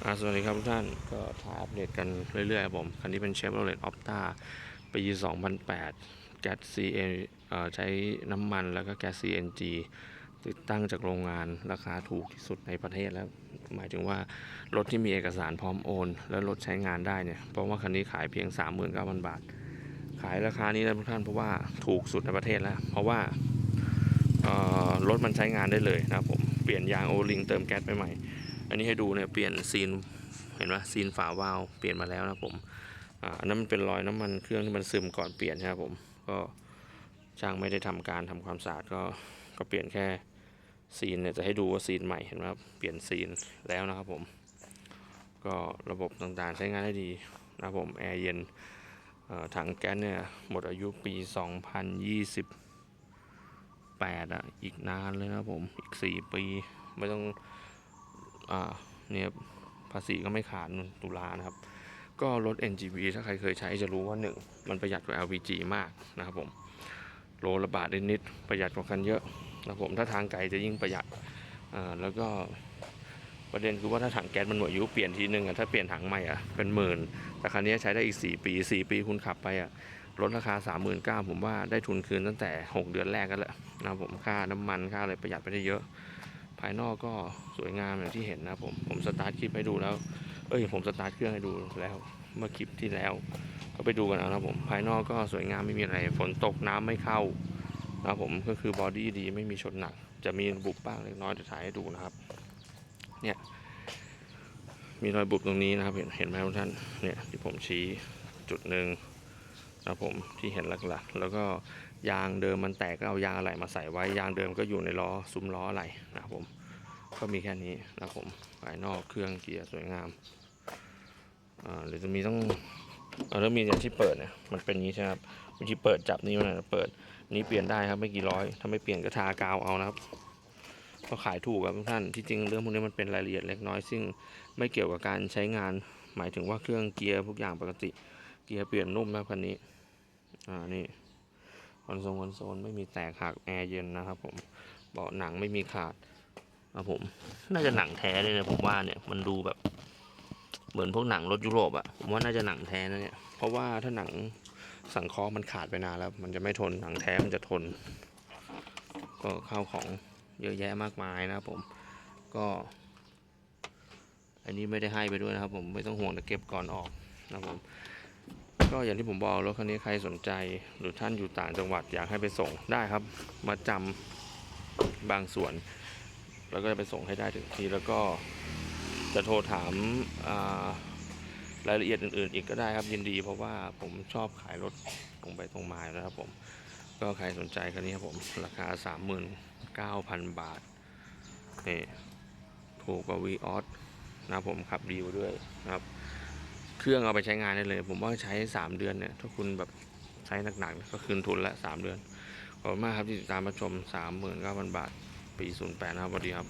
สวัสดีครับทุกท่านก็ถ่ายอัปเดตกันเรื่อยๆครับผม คันนี้เป็น Chevrolet Opta ปี2008 แก๊ส CN เอ่อใช้น้ำมันแล้วก็แก๊ส CNG ติดตั้งจากโรงงานราคาถูกที่สุดในประเทศแล้ว หมายถึงว่ารถที่มีเอกสารพร้อมโอน แล้วรถใช้งานได้เนี่ย เพราะว่าคันนี้ขายเพียง 39,000 บาท ขายราคานี้นะทุกท่านเพราะว่าถูกสุดในประเทศแล้ว เพราะว่ารถมันใช้งานได้เลยนะผม เปลี่ยนยางโอลิงเติมแก๊สไปใหม่ อันนี้ให้ดูเนี่ยเปลี่ยนซีนเห็นไหมซีนฝาวาล์วเปลี่ยนมาแล้วนะผมอ่าอันนั้นมันเป็นรอยน้ำมันเครื่องที่มันซึมก่อนเปลี่ยนนะครับผมก็ช่างไม่ได้ทำการทำความสะอาดก็ก็เปลี่ยนแค่ซีนเนี่ยจะให้ดูว่าซีนใหม่เห็นไหมครับเปลี่ยนซีนแล้วนะครับผม ก็ระบบต่างๆใช้งานได้ดีนะครับผมแอร์เย็นถังแก๊สเนี่ยหมดอายุปี 2028อะอีกนานเลยนะผมอีก 4 ปีไม่ต้อง เนี่ยภาษีก็ไม่ขาดตุลานะครับ ก็รถ NGV ถ้าใครเคยใช้จะรู้ว่า 1 มันประหยัดกว่า LPG มากนะครับผมโลละบาทนิดๆประหยัดกว่ากันเยอะนะครับผมถ้าทางไกลจะยิ่งประหยัดอ่าแล้วก็ประเด็นคือว่าถ้าถังแก๊สมันหมดอายุเปลี่ยนทีนึงอะถ้าเปลี่ยนถังใหม่อะเป็นหมื่น แต่คันนี้ใช้ได้อีก 4 ปี 4 ปีคุณขับไปอะลดราคา 39,000ผมว่าได้ทุนคืนตั้งแต่ 6 เดือนแรกกันแหละนะผมค่าน้ำมันค่าอะไรประหยัดไปได้เยอะ ภายนอกก็สวยงามอย่างที่เห็นนะครับผมผมสตาร์ทคลิปให้ดูแล้ว เอ้ยผมสตาร์ทเครื่องให้ดูแล้ว เมื่อคลิปที่แล้วก็ไปดูกันนะครับผมภายนอกก็สวยงามไม่มีอะไรฝนตกน้ำไม่เข้านะครับผมก็คือบอดี้ดีไม่มีชนหนัก จะมีบุบบ้างเล็กน้อยจะถ่ายให้ดูนะครับ เนี่ยมีรอยบุบตรงนี้นะครับเห็นเห็นไหมทุกท่านเนี่ยที่ผมชี้จุดหนึ่ง ครับผมที่เห็นหลักๆ แล้วก็ยางเดิมมันแตกก็เอายางอะไหล่มาใส่ไว้ยางเดิมก็อยู่ในล้อซุ้มล้ออะไหล่นะครับผมก็มีแค่นี้นะครับผมภายนอกเครื่องเกียร์สวยงามอ่าหรือจะมีต้องเอ่อแล้วมีอย่างที่เปิดเนี่ยมันเป็นนี้ใช่ไหมครับวิธีเปิดจับนี่มันเปิดนี้เปลี่ยนได้ครับไม่กี่ร้อย ถ้าไม่เปลี่ยนก็ทากาวเอานะครับก็ขายถูกครับทุกท่านที่จริงเรื่องพวกนี้มันเป็นรายละเอียดเล็กน้อย ซึ่งไม่เกี่ยวกับการใช้งาน หมายถึงว่าเครื่องเกียร์ทุกอย่างปกติ เกียร์เปลี่ยนนุ่มนะครับคันนี้ อ่านี่คอนโซลคอนโซลไม่มีแตกหักแอร์เย็นนะครับผมเบาะหนังไม่มีขาดครับผม น่าจะหนังแท้เลยนะผมว่าเนี่ยมันดูแบบ เหมือนพวกหนังรถยุโรปอะผมว่าน่าจะหนังแท้นะเนี่ยเพราะว่าถ้าหนังสังเคราะห์มันขาดไปนานแล้ว มันจะไม่ทนหนังแท้มันจะทน ก็ข้าวของเยอะแยะมากมายนะครับผมก็ อันนี้ไม่ได้ให้ไปด้วยนะครับผมไม่ต้องห่วงแต่เก็บก่อนออกนะครับผม ก็อย่างที่ผมบอกรถคันนี้ใครสนใจ หรือท่านอยู่ต่างจังหวัดอยากให้ไปส่งได้ครับ มาจำบางส่วน แล้วก็จะไปส่งให้ได้ถึงที่แล้วก็จะโทรถามรายละเอียดอื่น ๆ อีกก็ได้ครับยินดี เพราะว่าผมชอบขายรถตรงไปตรงมาแล้วครับผมก็ใครสนใจคันนี้ครับผมราคา 39,000 บาทนี่ถูกกว่าวีออสนะผมขับดีกว่าด้วยนะครับ เครื่องเอาไปใช้งานได้เลย ผมว่าใช้ 3 เดือนเนี่ย ถ้าคุณแบบใช้หนักๆก็คืนทุนละ 3 เดือน ขอบคุณมากครับที่ติดตามมาชม 39,000 บาท ปี 08 นะครับสวัสดีครับ